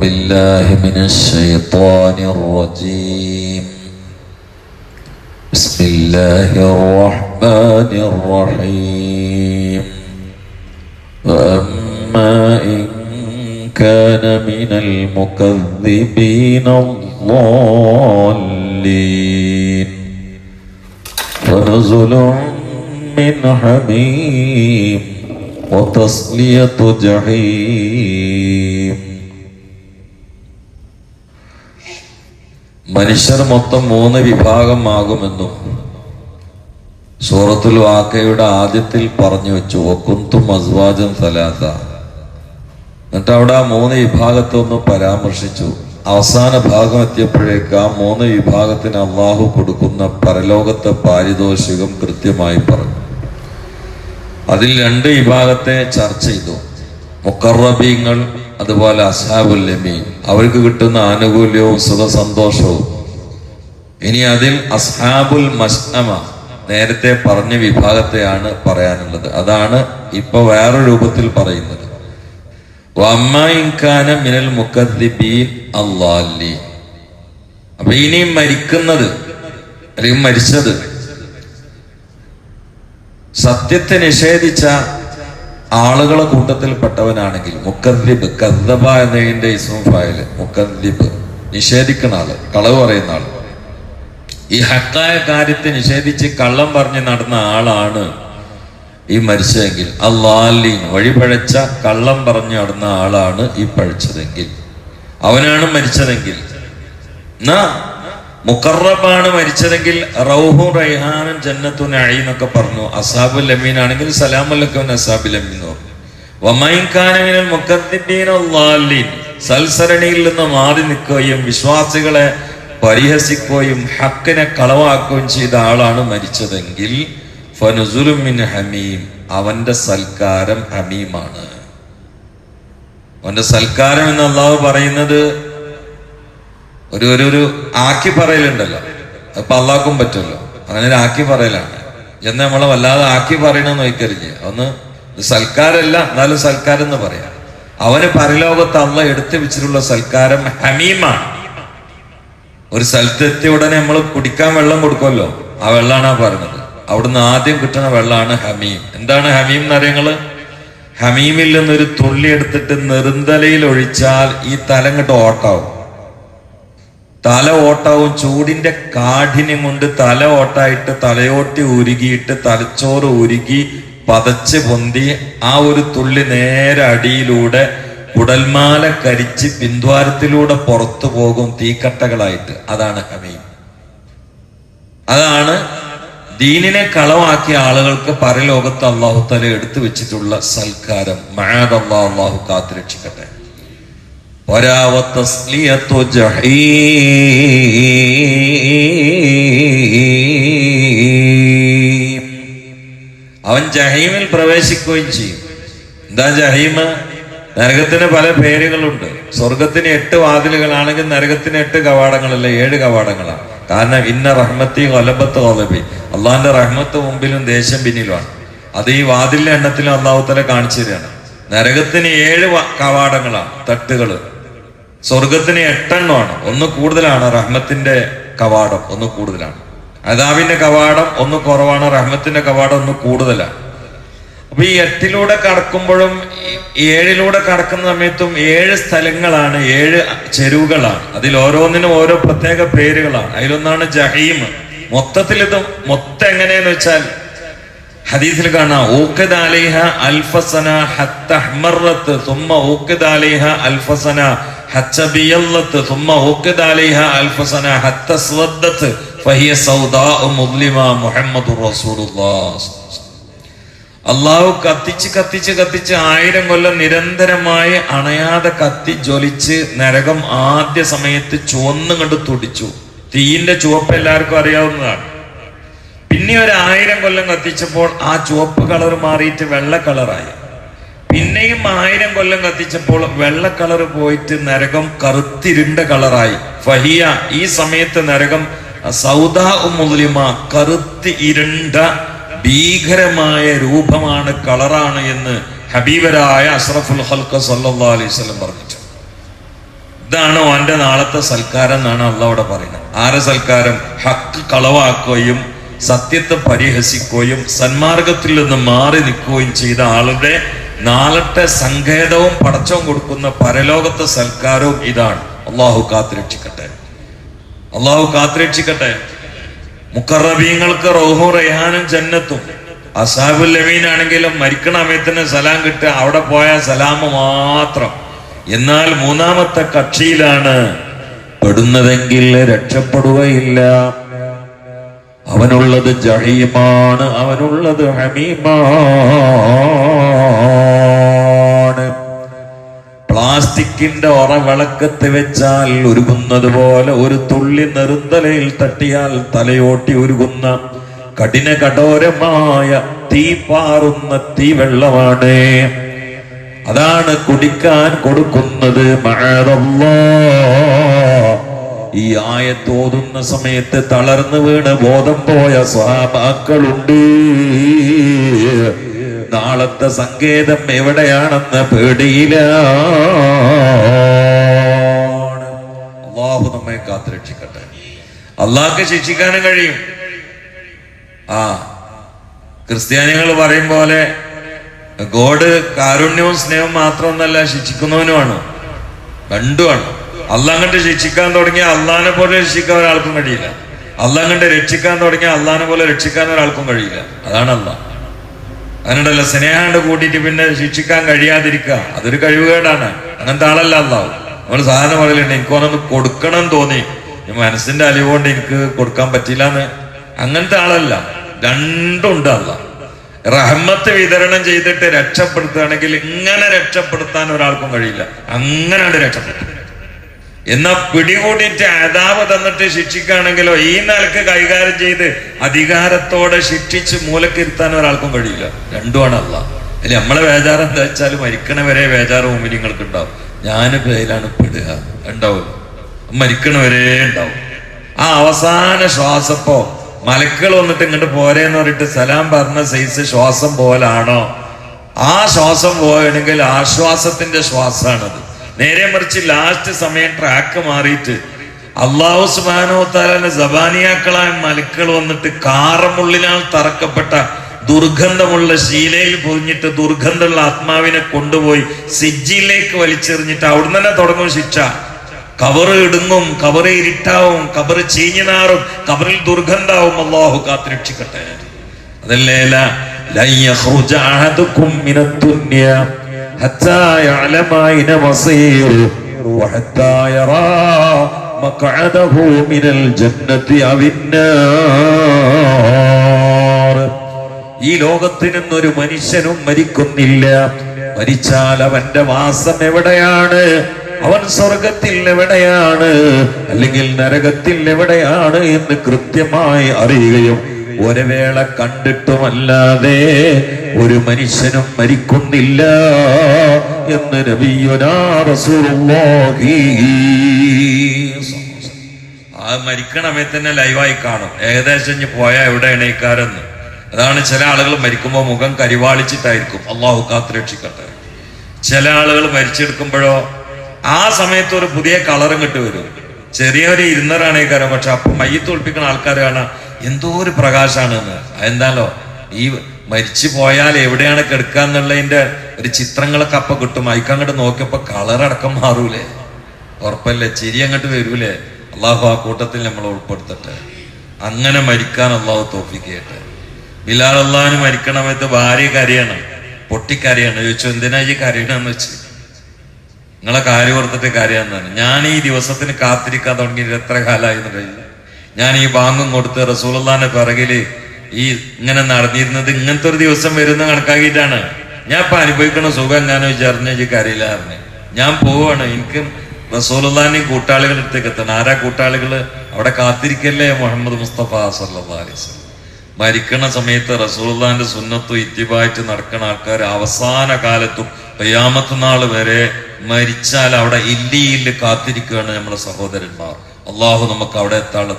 بالله من الشيطان الرجيم. بسم الله الرحمن الرحيم. وأما إن كان من المكذبين الضالين. فنزل من حميم وتصلية جحيم. മനുഷ്യർ മൊത്തം മൂന്ന് വിഭാഗമാകുമെന്നും സൂറത്തുൽ വാക്കയുടെ ആദ്യത്തിൽ പറഞ്ഞു വെച്ചു ഒക്കുന്തും അസ്വാജും സലാത്ത എന്നിട്ട് അവിടെ ആ മൂന്ന് വിഭാഗത്തെ ഒന്ന് പരാമർശിച്ചു. അവസാന ഭാഗം എത്തിയപ്പോഴേക്ക് ആ മൂന്ന് വിഭാഗത്തിന് അള്ളാഹു കൊടുക്കുന്ന പരലോകത്തെ പാരിതോഷികം കൃത്യമായി പറഞ്ഞു. അതിൽ രണ്ട് വിഭാഗത്തെ ചർച്ച ചെയ്തു. മുക്കറബീങ്ങൾ അതുപോലെ അസാബുൽ അവർക്ക് കിട്ടുന്ന ആനുകൂല്യവും സുഖസന്തോഷവും. ഇനി അതിൽ അസ്ഹാബുൽ മസ്നമ നേരത്തെ പറഞ്ഞ വിഭാഗത്തെയാണ് പറയാനുള്ളത്. അതാണ് ഇപ്പൊ വേറെ രൂപത്തിൽ പറയുന്നത്. മിനൽ അള്ളാലി അപ്പൊ ഇനിയും മരിക്കുന്നത് അല്ലെങ്കിൽ മരിച്ചത് സത്യത്തെ നിഷേധിച്ച ആളുകളെ കൂട്ടത്തിൽപ്പെട്ടവനാണെങ്കിൽ മുക്കദ്ദിബ് കദ്ദബ എന്നതിന്റെ ഇസ്മു ഫായിൽ മുക്കദ്ദിബ് നിഷേധിക്കുന്ന ആൾ കളവ് പറയുന്ന ആൾ. ഈ ഹക്കായ കാര്യത്തെ നിഷേധിച്ച് കള്ളം പറഞ്ഞ് നടന്ന ആളാണ് ഈ മരിച്ചതെങ്കിൽ. അള്ളാലീൻ വഴിപഴച്ച കള്ളം പറഞ്ഞു നടന്ന ആളാണ് ഈ പഴിച്ചതെങ്കിൽ. അവനാണ് മരിച്ചതെങ്കിൽ. എന്നാ മുക്കറബാണ് മരിച്ചതെങ്കിൽ റൗഹു റൈഹാനും ജന്നത്തു നഴി എന്നൊക്കെ പറഞ്ഞു. അസാബുൽ ലമീൻ ആണെങ്കിൽ സലാമുല്ലക്കവൻ അസാബുൽ ലമീൻ എന്ന് പറഞ്ഞു. വമൈൻഖാനമിനൽ മുക്കദ്ദിബീൻ സൽസരണിയിൽ നിന്ന് മാറി നിൽക്കുകയും വിശ്വാസികളെ പരിഹസിക്കുകയും ഹക്കിനെ കളവാക്കുകയും ചെയ്ത ആളാണ് മരിച്ചതെങ്കിൽ ഫനുസുലുമിൻ ഹമീം. അവന്റെ സൽക്കാരം ഹമീമാണ്. അവന്റെ സൽക്കാരം എന്ന് അള്ളാഹു പറയുന്നത് ഒരു ഒരു ഒരു ആക്കി പറയലുണ്ടല്ലോ. അപ്പൊ അള്ളാക്കും പറ്റുമല്ലോ. അങ്ങനെ ഒരു ആക്കി പറയലാണ്. എന്ന് നമ്മളെ വല്ലാതെ ആക്കി പറയണമെന്ന് വയ്ക്കരുത് ഒന്ന് സൽക്കാരല്ല എന്നാലും സൽക്കാരം എന്ന് പറയാം. അവന് പരലോകത്ത് അള്ള എടുത്തു വെച്ചിട്ടുള്ള സൽക്കാരം ഹമീമാണ്. ഒരു സ്ഥലത്തെത്തിയ ഉടനെ നമ്മൾ കുടിക്കാൻ വെള്ളം കൊടുക്കുമല്ലോ. ആ വെള്ളമാണ് ആ പറഞ്ഞത്. അവിടുന്ന് ആദ്യം കിട്ടുന്ന വെള്ളമാണ് ഹമീം. എന്താണ് ഹമീം എന്ന് അറിയങ്ങൾ? ഹമീമിൽ നിന്നൊരു തുള്ളി എടുത്തിട്ട് നെറുന്തലയിൽ ഒഴിച്ചാൽ ഈ തലം കിട്ട് ഓട്ടാവും. തല ഓട്ടവും. ചൂടിന്റെ കാഠിന്യം കൊണ്ട് തല ഓട്ടായിട്ട് തലയോട്ടി ഉരുകിയിട്ട് തലച്ചോറ് ഉരുകി പതച്ച് പൊന്തി ആ ഒരു തുള്ളി നേരെ അടിയിലൂടെ കുടൽമാല കരിച്ച് പിന്ദ്വാരത്തിലൂടെ പുറത്തു പോകും തീക്കട്ടകളായിട്ട്. അതാണ് ഹമീം. അതാണ് ദീനിനെ കളവാക്കിയ ആളുകൾക്ക് പരലോകത്ത് അള്ളാഹു തല എടുത്തു വെച്ചിട്ടുള്ള സൽക്കാരം. മഴാദ് അള്ളാഹു അള്ളാഹു കാത്തുരക്ഷിക്കട്ടെ. ഒരാവത്തസ്ലിയത്തു ജഹീം. അവൻ ജഹീമിൽ പ്രവേശിക്കുകയും ചെയ്യും. എന്താ ജഹീമ് നരകത്തിന് പല പേരുകളുണ്ട്. സ്വർഗത്തിന് എട്ട് വാതിലുകളാണെങ്കിൽ നരകത്തിന് എട്ട് കവാടങ്ങളല്ല ഏഴ് കവാടങ്ങളാണ്. കാരണം ഇന്ന റഹ്മത്തി കൊലബത്ത് കൊലബി അള്ളാഹിന്റെ റഹ്മത്ത് മുമ്പിലും ദേശം പിന്നിലുമാണ്. അത് ഈ വാതിലിന്റെ എണ്ണത്തിലും അള്ളാഹുത്തല കാണിച്ചു തരികയാണ്. നരകത്തിന് ഏഴ് കവാടങ്ങളാണ് തട്ടുകൾ. സ്വർഗത്തിന് എട്ടെണ്ണമാണ്. ഒന്ന് കൂടുതലാണ് റഹ്മത്തിന്റെ കവാടം ഒന്ന് കൂടുതലാണ്. അതാവിന്റെ കവാടം ഒന്ന് കുറവാണ് റഹ്മത്തിന്റെ കവാടം ഒന്ന് കൂടുതലാണ്. അപ്പൊ ഈ എട്ടിലൂടെ കടക്കുമ്പോഴും ഏഴിലൂടെ കടക്കുന്ന സമയത്തും ഏഴ് സ്ഥലങ്ങളാണ് ഏഴ് ചെരുവുകളാണ്. അതിൽ ഓരോന്നിനും ഓരോ പ്രത്യേക പേരുകളാണ്. അതിലൊന്നാണ് ജഹീം. മൊത്തത്തിൽ ഇത് മൊത്തം എങ്ങനെയെന്ന് വെച്ചാൽ ഹദീസിൽ കാണാം ഊക്കദ് അലൈഹ അൽഫസന ഹത്ത അഹ്മറത്ത് സുമ്മ ഊക്കദ് അള്ളാഹു കത്തിച്ച് കത്തിച്ച് കത്തിച്ച് ആയിരം കൊല്ലം നിരന്തരമായി അണയാതെ കത്തി ജ്വലിച്ച് നരകം ആദ്യ സമയത്ത് ചുവന്നും കണ്ട് തുടിച്ചു. തീയിന്റെ ചുവപ്പ് എല്ലാവർക്കും അറിയാവുന്നതാണ്. പിന്നെ ഒരു ആയിരം കൊല്ലം കത്തിച്ചപ്പോൾ ആ ചുവപ്പ് കളർ മാറിയിട്ട് വെള്ള കളറായി. പിന്നെയും ആയിരം കൊല്ലം കത്തിച്ചപ്പോൾ വെള്ള കളർ പോയിട്ട് നരകം കറുത്തിരുണ്ട കളറായി. ഫഹിയ ഈ സമയത്ത് നരകം സൗദാ മുസ്ലിമ കറുത്ത് ഇരുണ്ട ഭീകരമായ രൂപമാണ് കളറാണ് എന്ന് ഹബീബരായ അഷ്റഫുൽ ഹൽക്ക സല്ലാ അലൈഹി പറഞ്ഞു ഇതാണ് ഓന്റെ നാളത്തെ സൽക്കാരം എന്നാണ് അള്ള അവിടെ പറയുന്നത്. ആരെ സൽക്കാരം? ഹക്ക് കളവാക്കുകയും സത്യത്തെ പരിഹസിക്കുകയും സന്മാർഗത്തിൽ നിന്ന് മാറി നിൽക്കുകയും ചെയ്ത ആളുടെ നാളത്തെ സങ്കേതവും പടച്ചവും കൊടുക്കുന്ന പരലോകത്തെ സൽക്കാരവും ഇതാണ്. അള്ളാഹു കാത്തിരക്ഷിക്കട്ടെ. അള്ളാഹു കാത്തിരക്ഷിക്കട്ടെ. മുക്കറബീങ്ങൾക്ക് റോഹു റെഹാനും ജന്നത്തും. അസാബുൽ ലമീൻ ആണെങ്കിലും മരിക്കണ അമയത്തിന് സലാം കിട്ടുക അവിടെ പോയ സലാമ് മാത്രം. എന്നാൽ മൂന്നാമത്തെ കക്ഷിയിലാണ് പെടുന്നതെങ്കിൽ രക്ഷപ്പെടുകയില്ല. അവനുള്ളത് ജഹീമാണ് അവനുള്ളത് ഹമീമാണ്. പ്ലാസ്റ്റിക്കിന്റെ ഒറ വിളക്കത്ത് വെച്ചാൽ ഉരുകുന്നത് പോലെ ഒരു തുള്ളി നെറുന്തലയിൽ തട്ടിയാൽ തലയോട്ടി ഉരുകുന്ന കഠിന കഠോരമായ തീ പാറുന്ന തീവെള്ളമാണ് അതാണ് കുടിക്കാൻ കൊടുക്കുന്നത്. മഴതല്ലോ ഈ ആയത്തോതുന്ന സമയത്ത് തളർന്നു വീണ് ബോധം പോയ സ്വഹാബാക്കളുണ്ട്. നാളത്തെ സങ്കേതം എവിടെയാണെന്ന് പേടിയില്ല. അള്ളാഹു നമ്മെ കാത്തുരക്ഷിക്കട്ടെ. അള്ളാഹ്ക്ക് ശിക്ഷിക്കാനും കഴിയും. ആ ക്രിസ്ത്യാനികൾ പറയും പോലെ ഗോഡ് കാരുണ്യവും സ്നേഹവും മാത്രമൊന്നല്ല ശിക്ഷിക്കുന്നവനുമാണ് രണ്ടുമാണ് അള്ളാഹ് കണ്ട് ശിക്ഷിക്കാൻ തുടങ്ങിയ അള്ളാഹിനെ പോലെ രക്ഷിക്കാൻ ഒരാൾക്കും കഴിയില്ല. അള്ളാഹ് കണ്ട് രക്ഷിക്കാൻ തുടങ്ങിയ അള്ളാഹിനെ പോലെ രക്ഷിക്കാൻ ഒരാൾക്കും കഴിയില്ല. അതാണ് അള്ളാഹ്. അതിനുണ്ടല്ലോ സ്നേഹാണ്ട് കൂട്ടിയിട്ട് പിന്നെ ശിക്ഷിക്കാൻ കഴിയാതിരിക്കുക. അതൊരു കഴിവുകേടാണ്. അങ്ങനത്തെ ആളല്ല അള്ളാഹു. നമ്മൾ സാധാരണ പറയലുണ്ട് എനിക്കൊന്നൊന്ന് കൊടുക്കണം തോന്നി. മനസ്സിന്റെ അലിവുകൊണ്ട് എനിക്ക് കൊടുക്കാൻ പറ്റില്ല എന്ന് അങ്ങനത്തെ ആളല്ല. രണ്ടുണ്ട് അല്ല റഹ്മത്ത് വിതരണം ചെയ്തിട്ട് രക്ഷപ്പെടുത്തുകയാണെങ്കിൽ ഇങ്ങനെ രക്ഷപ്പെടുത്താൻ ഒരാൾക്കും കഴിയില്ല. അങ്ങനെയാണ് രക്ഷപ്പെടുത്തുക. എന്നാ പിടികൂടിയിട്ട് അതാവ് തന്നിട്ട് ശിക്ഷിക്കുകയാണെങ്കിലോ ഈ നിലയ്ക്ക് കൈകാര്യം ചെയ്ത് അധികാരത്തോടെ ശിക്ഷിച്ച് മൂലക്കിരുത്താൻ ഒരാൾക്കും കഴിയില്ല. രണ്ടുമാണ് അല്ല അല്ലെ നമ്മളെ വേജാറ് എന്താ വെച്ചാൽ മരിക്കണവരെ വേജാറ് മുമ്പിൽ നിങ്ങൾക്ക് ഉണ്ടാവും ഞാൻ പേരിലാണ് പെടുക. ഉണ്ടാവും. മരിക്കണവരെ ഉണ്ടാവും. ആ അവസാന ശ്വാസപ്പോ മലക്കൾ വന്നിട്ട് ഇങ്ങോട്ട് പോരേന്ന് പറഞ്ഞിട്ട് സലാം പറഞ്ഞ സൈസ് ശ്വാസം പോലാണോ? ആ ശ്വാസം പോവുകയാണെങ്കിൽ ആശ്വാസത്തിന്റെ ശ്വാസമാണത് നേരെ മറിച്ച് ലാസ്റ്റ് സമയം ട്രാക്ക് മാറിയിട്ട് അള്ളാഹു സുബാനോത്താലെ സബാനിയാക്കളായ മലക്കൾ വന്നിട്ട് കാറമുള്ളിനാൽ തറക്കപ്പെട്ട ദുർഗന്ധമുള്ള ശീലയിൽ പൊതിഞ്ഞിട്ട് ദുർഗന്ധമുള്ള ആത്മാവിനെ കൊണ്ടുപോയി സിജ്ജിയിലേക്ക് വലിച്ചെറിഞ്ഞിട്ട് അവിടുന്ന് തന്നെ തുടങ്ങും ശിക്ഷ. കവറ് ഇടുങ്ങും കവറ് ഇരുട്ടാവും കവറ് ചീഞ്ഞു നാറും കവറിൽ ദുർഗന്ധാവും. അള്ളാഹു കാത്തിരക്ഷിക്കട്ടെ. അതല്ലേ ല- يعلم أين مصير وحتى يرى مقعده من الجنة أو അവിന്നാർ ഈ ലോകത്ത് നിന്നൊരു മനുഷ്യനും മരിക്കുന്നില്ല. മരിച്ചാൽ അവന്റെ വാസം എവിടെയാണ്? അവൻ സ്വർഗത്തിൽ എവിടെയാണ്? അല്ലെങ്കിൽ നരകത്തിൽ എവിടെയാണ് എന്ന് കൃത്യമായി അറിയുകയും ഒരു വേള കണ്ടിട്ടുമല്ലാതെ ഒരു മനുഷ്യനും മരിക്കുന്നില്ല എന്ന് നബിയുനാ റസൂലുള്ളാഹി. ആ മരിക്കണമേ തന്നെ ലൈവായി കാണും. ഏകദേശം പോയാൽ എവിടെ എണീക്കാരെന്ന്. അതാണ് ചില ആളുകൾ മരിക്കുമ്പോൾ മുഖം കരിവാളിച്ചിട്ടായിരിക്കും. അള്ളാഹു കാത്തുരക്ഷിക്കട്ടെ. ചില ആളുകൾ മരിച്ചെടുക്കുമ്പോഴോ ആ സമയത്ത് ഒരു പുതിയ കളറും കിട്ടി വരും. ചെറിയൊരു ഇരുന്നറാണേക്കാരം പക്ഷെ അപ്പം മയ്യത്ത് ഒളിപ്പിക്കുന്ന ആൾക്കാർ കാണാം എന്തോ ഒരു പ്രകാശമാണ് എന്താണല്ലോ ഈ മരിച്ചു പോയാൽ എവിടെയാണ് കിടക്കുക എന്നുള്ളതിന്റെ ഒരു ചിത്രങ്ങളൊക്കെ അപ്പൊ കിട്ടും. അയക്കങ്ങോട്ട് നോക്കിയപ്പോ കളറടക്കം മാറൂലേ. ഉറപ്പല്ലേ? ചിരി അങ്ങോട്ട് വരൂലേ? അള്ളാഹു ആ കൂട്ടത്തിൽ നമ്മൾ ഉൾപ്പെടുത്തട്ടെ. അങ്ങനെ മരിക്കാൻ അള്ളാഹു തോപ്പിക്കട്ടെ ബിലാൽ അള്ളാഹിന് മരിക്കണമെന്ന് ഭാര്യ കരയാണ്. പൊട്ടിക്കരയാണ്. ചോദിച്ചു എന്തിനാ ഈ കരയണമെന്ന് വെച്ച്? നിങ്ങളെ കാര്യം ഓർത്തിട്ട് കാര്യമെന്നാണ് ഞാൻ ഈ ദിവസത്തിന് കാത്തിരിക്കാൻ തുടങ്ങിയിട്ട് എത്ര കാലമായി കഴിഞ്ഞു ഞാൻ ഈ ബാങ്കും കൊടുത്ത് റസൂലുള്ളാന്റെ പിറകിൽ ഈ ഇങ്ങനെ നടന്നിരുന്നത് ഇങ്ങനത്തെ ഒരു ദിവസം വരുന്ന കണക്കാക്കിയിട്ടാണ്. ഞാൻ ഇപ്പൊ അനുഭവിക്കണ സുഖം എങ്ങാനോ വിചാരിഞ്ഞ കരയില്ല പറഞ്ഞു. ഞാൻ പോവാണ്. എനിക്ക് റസൂലുള്ളാന്റെയും കൂട്ടാളികളുടെ അടുത്തേക്ക് എത്തണം. ആരാ കൂട്ടാളികൾ? അവിടെ കാത്തിരിക്കല്ലേ മുഹമ്മദ് മുസ്തഫ വസല്ലം. മരിക്കണ സമയത്ത് റസൂലുള്ളാന്റെ സുന്നത്തും ഇത്തിബായിട്ട് നടക്കണ ആൾക്കാർ അവസാന കാലത്തും കയ്യാമത്ത് നാൾ വരെ മരിച്ചാൽ അവിടെ ഇല്ലിയിൽ കാത്തിരിക്കുകയാണ് നമ്മുടെ സഹോദരന്മാർ. അള്ളാഹു നമുക്ക് അവിടെ എത്താനുള്ള